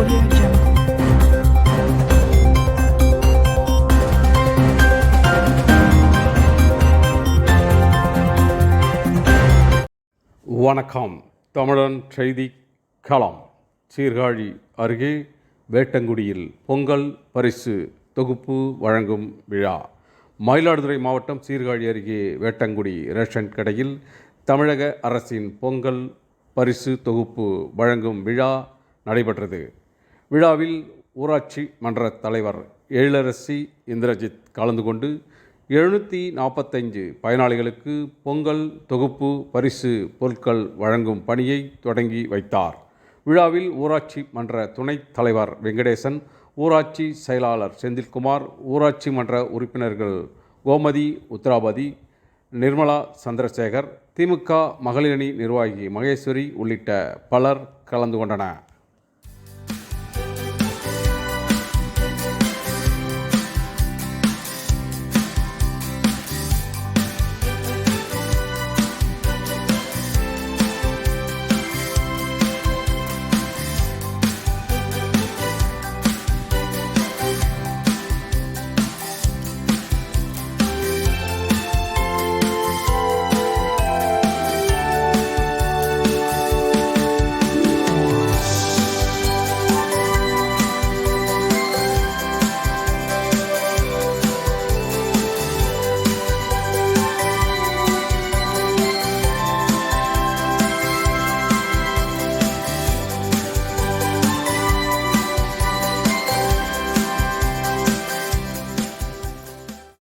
Audio Jungle. வணக்கம். தமிழன் செய்தி களம். சீர்காழி அருகே வேட்டங்குடியில் பொங்கல் பரிசு தொகுப்பு வழங்கும் விழா. மயிலாடுதுறை மாவட்டம் சீர்காழி அருகே வேட்டங்குடி ரேஷன் கடையில் தமிழக அரசின் பொங்கல் பரிசு தொகுப்பு வழங்கும் விழா நடைபெற்றது. விழாவில் ஊராட்சி மன்ற தலைவர் எழிலரசி இந்திரஜித் கலந்து கொண்டு எழுநூற்றி நாற்பத்தைஞ்சு பயனாளிகளுக்கு பொங்கல் தொகுப்பு பரிசு பொருட்கள் வழங்கும் பணியை தொடங்கி வைத்தார். விழாவில் ஊராட்சி மன்ற துணைத் தலைவர் வெங்கடேசன் ஊராட்சி செயலாளர் செந்தில்குமார் ஊராட்சி மன்ற உறுப்பினர்கள் கோமதி உத்ராபதி நிர்மலா சந்திரசேகர் திமுக மகளிரணி நிர்வாகி மகேஸ்வரி உள்ளிட்ட பலர் கலந்து கொண்டனர்.